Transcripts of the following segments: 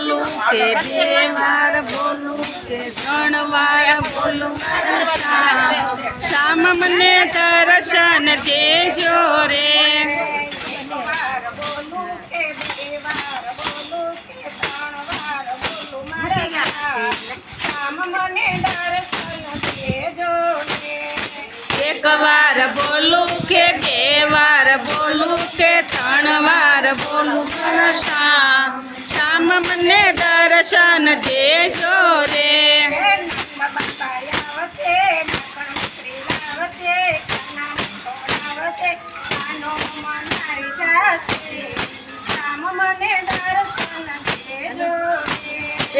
બોલું કે બે વાર બોલું કે ત્રણ વાર બોલું શ્યામ. મને દર્શન દેજો રે. એક વાર બોલું કે બે વાર, બોલું કે ત્રણ વાર, બોલું શ્યામ. રામ મને દર્શન દેજો રે.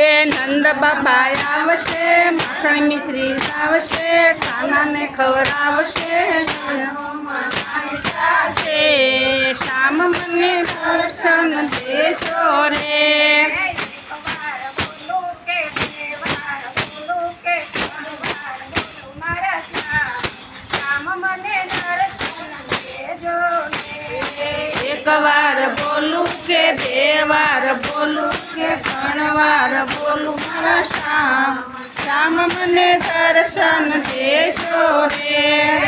એ નંદ બાબા આવશે, માખણ મિશ્રી આવશે કાનાને ખવડાવશે શ્યામ મને દર્શન દેજો રે વાર બોલું કે બે વાર બોલું કે ત્રણ વાર બોલું મારા શ્યામ. શ્યામ મને દર્શન દેજો રે.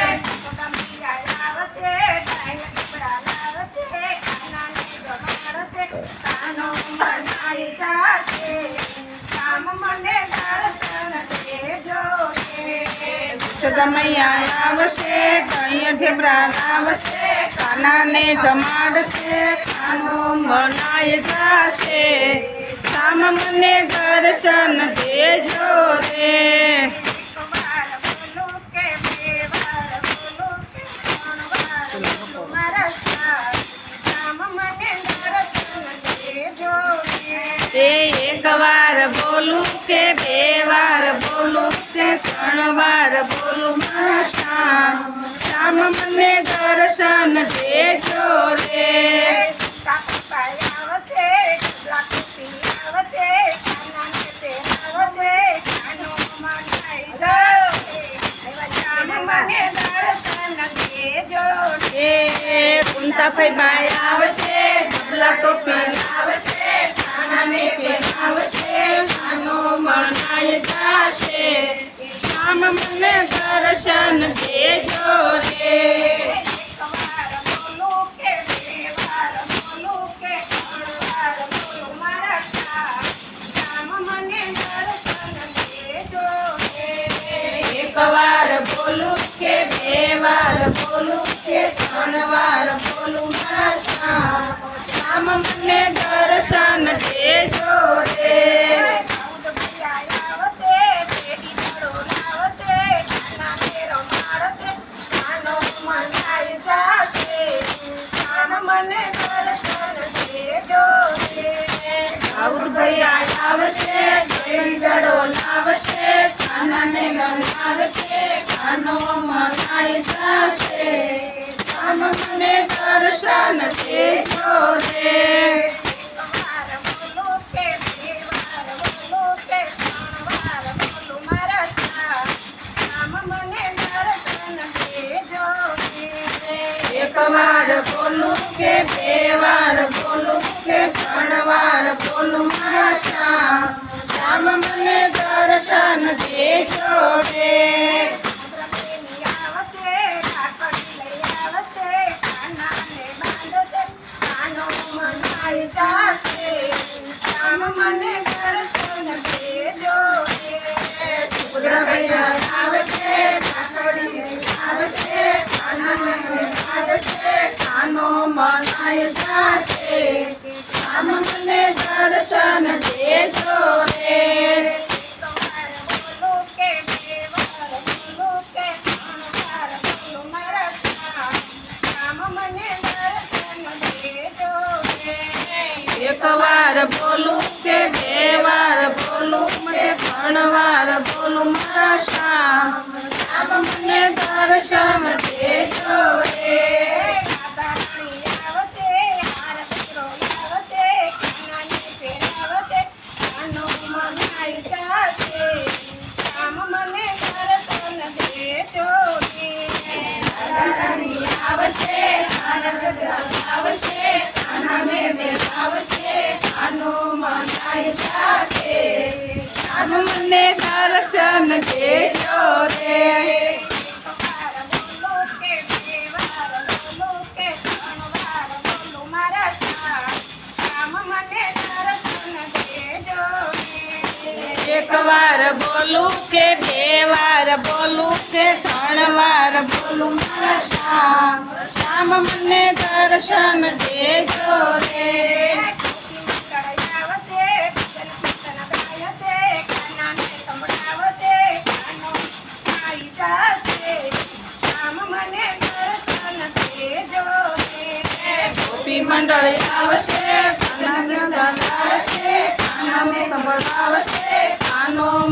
સદમૈયા આવશે કઈ ઢેબરા આવશે કાનાને જમાડશે, કાનો મનાય જાશે. શામ મને દર્શન દેજો રે. બોલું કે બે વાર બોલું કે ત્રણ વાર બોલું શ્યામ શ્યામ મને દર્શન દેજો રે. એ કુંતાભાઈ બાઈ આવશે ડબલા ટોપી આવશે મનાય જાશે શ્યામ મને દર્શન દેજો રે. એક વાર બોલું કે બે વાર બોલું કે ત્રણ વાર બોલું એક વાર બોલું કે બે વાર બોલું દર્શન રે એક વાર બોલું કે બે વાર બોલું કે ત્રણ વાર બોલું? શ્યામ મને દર્શન દેજો રે. ગોપી મંડળ આવશે.